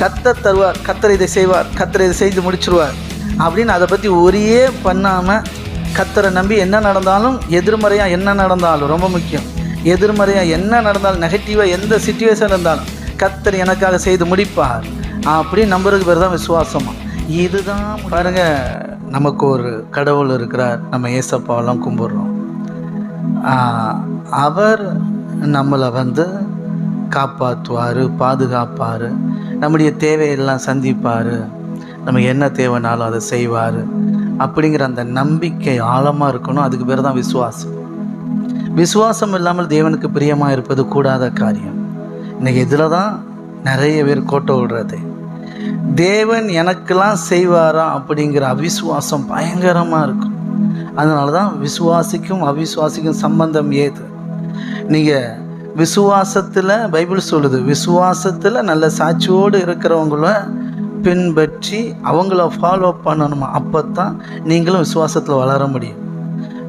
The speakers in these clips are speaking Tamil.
கத்தர் தருவார் கத்தர் இதை செய்வார் கத்தர் இதை செய்து முடிச்சிருவார். அப்படின்னு அதை பற்றி ஒரே பண்ணாமல் கத்தரை நம்பி என்ன நடந்தாலும் எதிர்மறையாக என்ன நடந்தாலும் ரொம்ப முக்கியம். எதிர்மறையாக என்ன நடந்தாலும் நெகட்டிவாக எந்த சுச்சுவேஷன் இருந்தாலும் கத்தர் எனக்காக செய்து முடிப்பார். அப்படின்னு நம்புறதுக்கு பேர் தான் விசுவாசமாக இதுதான் பாருங்கள் நமக்கு ஒரு கடவுள் இருக்கிறார். நம்ம ஏசப்பாவெல்லாம் கும்பிட்றோம். அவர் நம்மளை வந்து காப்பாற்றுவார் பாதுகாப்பார். நம்முடைய தேவையெல்லாம் சந்திப்பார். நமக்கு என்ன தேவைனாலும் அதை செய்வார். அப்படிங்கிற அந்த நம்பிக்கை ஆழமாக இருக்கணும். அதுக்கு பேர் தான் விசுவாசம். விசுவாசம் இல்லாமல் தேவனுக்கு பிரியமாக இருப்பது கூடாத காரியம். இன்றைக்கி இதில் தான் நிறைய பேர் கோட்டை விடுறது. தேவன் எனக்கெல்லாம் செய்வாரா அப்படிங்கிற அவிசுவாசம் பயங்கரமாக இருக்கும். அதனால தான் விசுவாசிக்கும் அவிசுவாசிக்கும் சம்பந்தம் ஏது? நீங்கள் விசுவாசத்தில் பைபிள் சொல்லுது விசுவாசத்தில் நல்ல சாட்சியோடு இருக்கிறவங்கள பின்பற்றி அவங்கள ஃபாலோ பண்ணணுமா? அப்போ தான் நீங்களும் விசுவாசத்தில் வளர முடியும்.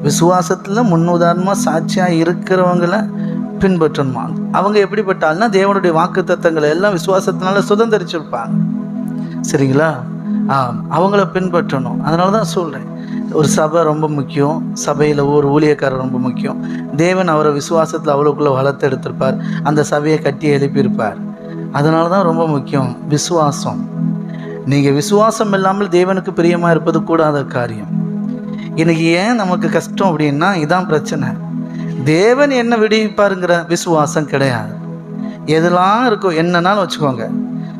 விசுவாசத்தில் முன்னுதாரணமாக சாட்சியாக இருக்கிறவங்கள பின்பற்றணுமா? அவங்க எப்படிப்பட்டால்னா தேவனுடைய வாக்கு தத்தங்களை எல்லாம் விசுவாசத்தினால சுதந்திரிச்சிருப்பாங்க. சரிங்களா? ஆ அவங்கள பின்பற்றணும். அதனால தான் சொல்கிறேன் ஒரு சபை ரொம்ப முக்கியம். சபையில் ஒரு ஊழியக்காரர் ரொம்ப முக்கியம். தேவன் அவரை விசுவாசத்தில் அவ்வளோக்குள்ளே வளர்த்து எடுத்திருப்பார். அந்த சபையை கட்டி எழுப்பியிருப்பார். அதனால தான் ரொம்ப முக்கியம். விசுவாசம். நீங்கள் விசுவாசம் இல்லாமல் தேவனுக்கு பிரியமாக இருப்பது கூடாத காரியம். இன்னைக்கு ஏன் நமக்கு கஷ்டம் அப்படின்னா இதான் பிரச்சனை. தேவன் என்ன விடுவிப்பாருங்கிற விசுவாசம் கிடையாது. எதெல்லாம் இருக்கும் என்னன்னாலும் வச்சுக்கோங்க.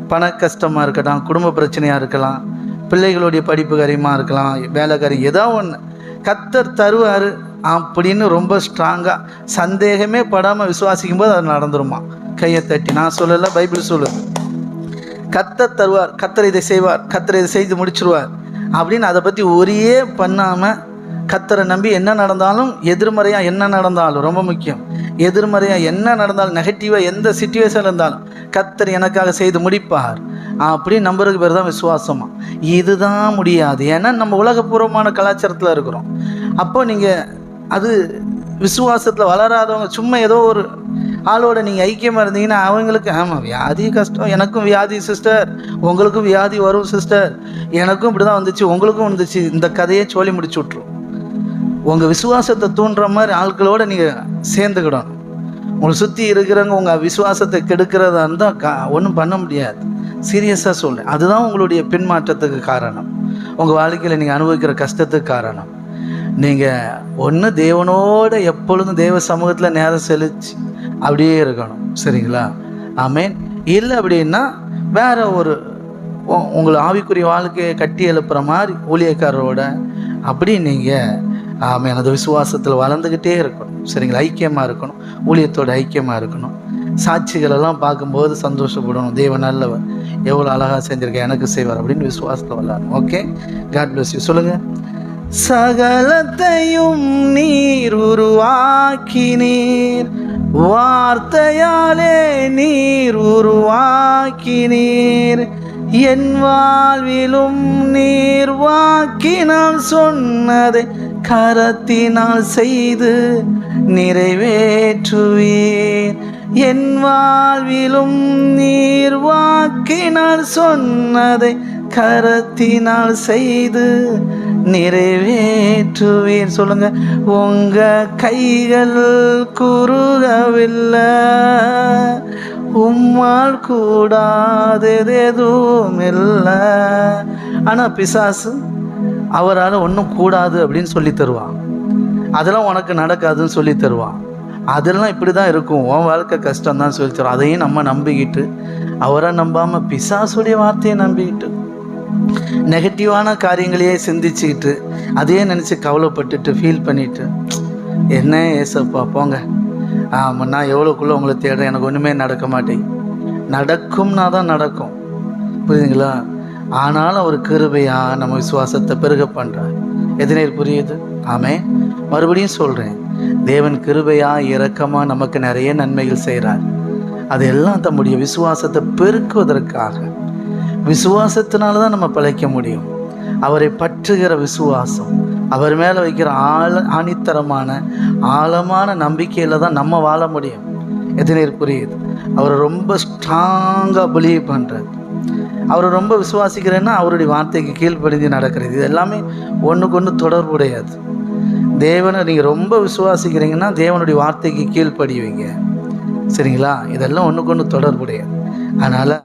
பண கஷ்டமாக இருக்கட்டும் குடும்ப பிரச்சனையாக இருக்கலாம் பிள்ளைகளுடைய படிப்பு காரியமாக இருக்கலாம் வேலை காரியம் ஏதோ ஒன்று கத்தர் தருவார் அப்படின்னு ரொம்ப ஸ்ட்ராங்காக சந்தேகமே படாமல் விசுவாசிக்கும் போது அது நடந்துருமா? கையை தட்டி நான் சொல்லலை பைபிள் சொல்லு. கத்தர் தருவார் கத்தர் இதை செய்வார் கத்தர் இதை செய்து முடிச்சிருவார் அப்படின்னு அதை பற்றி ஒரே பண்ணாமல் கத்தரை நம்பி என்ன நடந்தாலும் எதிர்மறையாக என்ன நடந்தாலும் ரொம்ப முக்கியம். எதிர்மறையாக என்ன நடந்தாலும் நெகட்டிவாக எந்த சுச்சுவேஷன் இருந்தாலும் கத்தர் எனக்காக செய்து முடிப்பார். அப்படி நம்புறதுக்கு பேர் தான் விசுவாசமா. இதுதான் முடியாது. ஏன்னா நம்ம உலகபூர்வமான கலாச்சாரத்தில் இருக்கிறோம். அப்போ நீங்கள் அது விசுவாசத்தில் வளராதவங்க சும்மா ஏதோ ஒரு ஆளோட நீங்கள் ஐக்கியமாக இருந்தீங்கன்னா அவங்களுக்கு ஆமாம் வியாதி கஷ்டம். எனக்கும் வியாதி சிஸ்டர். உங்களுக்கும் வியாதி வரும் சிஸ்டர். எனக்கும் இப்படி தான் வந்துச்சு உங்களுக்கும் வந்துச்சு. இந்த கதையை சொல்லி முடிச்சு விட்ரும் உங்கள் விசுவாசத்தை தூண்டுற மாதிரி ஆட்களோட நீங்கள் சேர்ந்துக்கிடணும். உங்களை சுற்றி இருக்கிறவங்க உங்கள் விசுவாசத்தை கெடுக்கிறதா இருந்தால் கா ஒன்றும் பண்ண முடியாது. சீரியஸாக சொல்கிறேன் அதுதான் உங்களுடைய பின்மாற்றத்துக்கு காரணம். உங்கள் வாழ்க்கையில் நீங்கள் அனுபவிக்கிற கஷ்டத்துக்கு காரணம். நீங்கள் ஒன்று தேவனோட எப்பொழுதும் தேவ சமூகத்தில் நேரம் செலுத்தி அப்படியே இருக்கணும். சரிங்களா? ஆமேன். இல்லை அப்படின்னா வேறு ஒரு உ- உங்களை ஆவிக்குரிய வாழ்க்கையை கட்டி எழுப்புற மாதிரி ஊழியக்காரரோட அப்படி நீங்கள் ஆமாம் எனது விசுவாசத்தில் வளர்ந்துக்கிட்டே இருக்கணும். சரிங்களா? ஐக்கியமாக இருக்கணும். ஊழியத்தோட ஐக்கியமாக இருக்கணும். சாட்சிகளெல்லாம் பார்க்கும்போது சந்தோஷப்படணும். தேவன் நல்லவர். எவ்வளோ அழகாக செஞ்சிருக்க எனக்கு செய்வார். அப்படின்னு விசுவாசத்தில் வளரணும் ஓகே காட் பிளஸ் யூ சொல்லுங்கள் சகலத்தையும் நீர் உருவாக்கினீர். வார்த்தையாலே நீர் உருவாக்கினீர். என் வாழ்விலும் நீர் வாக்கினால் சொன்னதை கரத்தினால் செய்து நிறைவேற்றுவீர். என் வாழ்விலும் நீர் வாக்கினால் சொன்னதை கரத்தினால் செய்து நிறைவேற்றுவீர் சொல்லுங்க உங்க கைகள் குறுகவில்லை உம்மால் கூடாதது எதுவும் இல்லை. ஆனால் பிசாசு அவரால் ஒன்றும் கூடாது அப்படின்னு சொல்லி தருவான். அதெல்லாம் உனக்கு நடக்காதுன்னு சொல்லி தருவான். அதெல்லாம் இப்படி தான் இருக்கும். உன் வாழ்க்கை கஷ்டம் தான் சொல்லி தரும். அதையும் நம்ம நம்பிக்கிட்டு அவரை நம்பாமல் பிசாசுடைய வார்த்தையை நம்பிக்கிட்டு நெகட்டிவான காரியங்களையே சிந்திச்சுக்கிட்டு அதையே நினச்சி கவலைப்பட்டுட்டு ஃபீல் பண்ணிட்டு என்ன ஏசப்பா போங்க. ஆமாம் நான் எவ்வளோக்குள்ளே உங்களை தேடுறேன். எனக்கு ஒன்றுமே நடக்க மாட்டேங்குது. நடக்கும்னா தான் நடக்கும். புரியுதுங்களா? ஆனாலும் அவர் கிருபையாக நம்ம விசுவாசத்தை பெருக பண்ணுறார் எதனே புரியுது? ஆமே மறுபடியும் சொல்கிறேன் தேவன் கிருபையாக இரக்கமாக நமக்கு நிறைய நன்மைகள் செய்கிறார் அதெல்லாம் தம்முடைய விசுவாசத்தை பெருக்குவதற்காக விசுவாசத்தினால தான் நம்ம பிழைக்க முடியும். அவரை பற்றுகிற விசுவாசம் அவர் மேலே வைக்கிற ஆழ ஆணித்தரமான ஆழமான நம்பிக்கையில் தான் நம்ம வாழ முடியும். எத்தனை புரியுது? அவரை ரொம்ப ஸ்ட்ராங்காக பிலீவ் பண்ணுறார் அவரை ரொம்ப விசுவாசிக்கிறேன்னா அவருடைய வார்த்தைக்கு கீழ்ப்படிந்து நடக்கிறது. இது எல்லாமே ஒன்றுக்கு ஒன்று தொடர்புடையது. தேவனை நீங்கள் ரொம்ப விசுவாசிக்கிறீங்கன்னா தேவனுடைய வார்த்தைக்கு கீழ்ப்படிவீங்க. சரிங்களா? இதெல்லாம் ஒன்றுக்கு ஒன்று தொடர்புடையது. அதனால்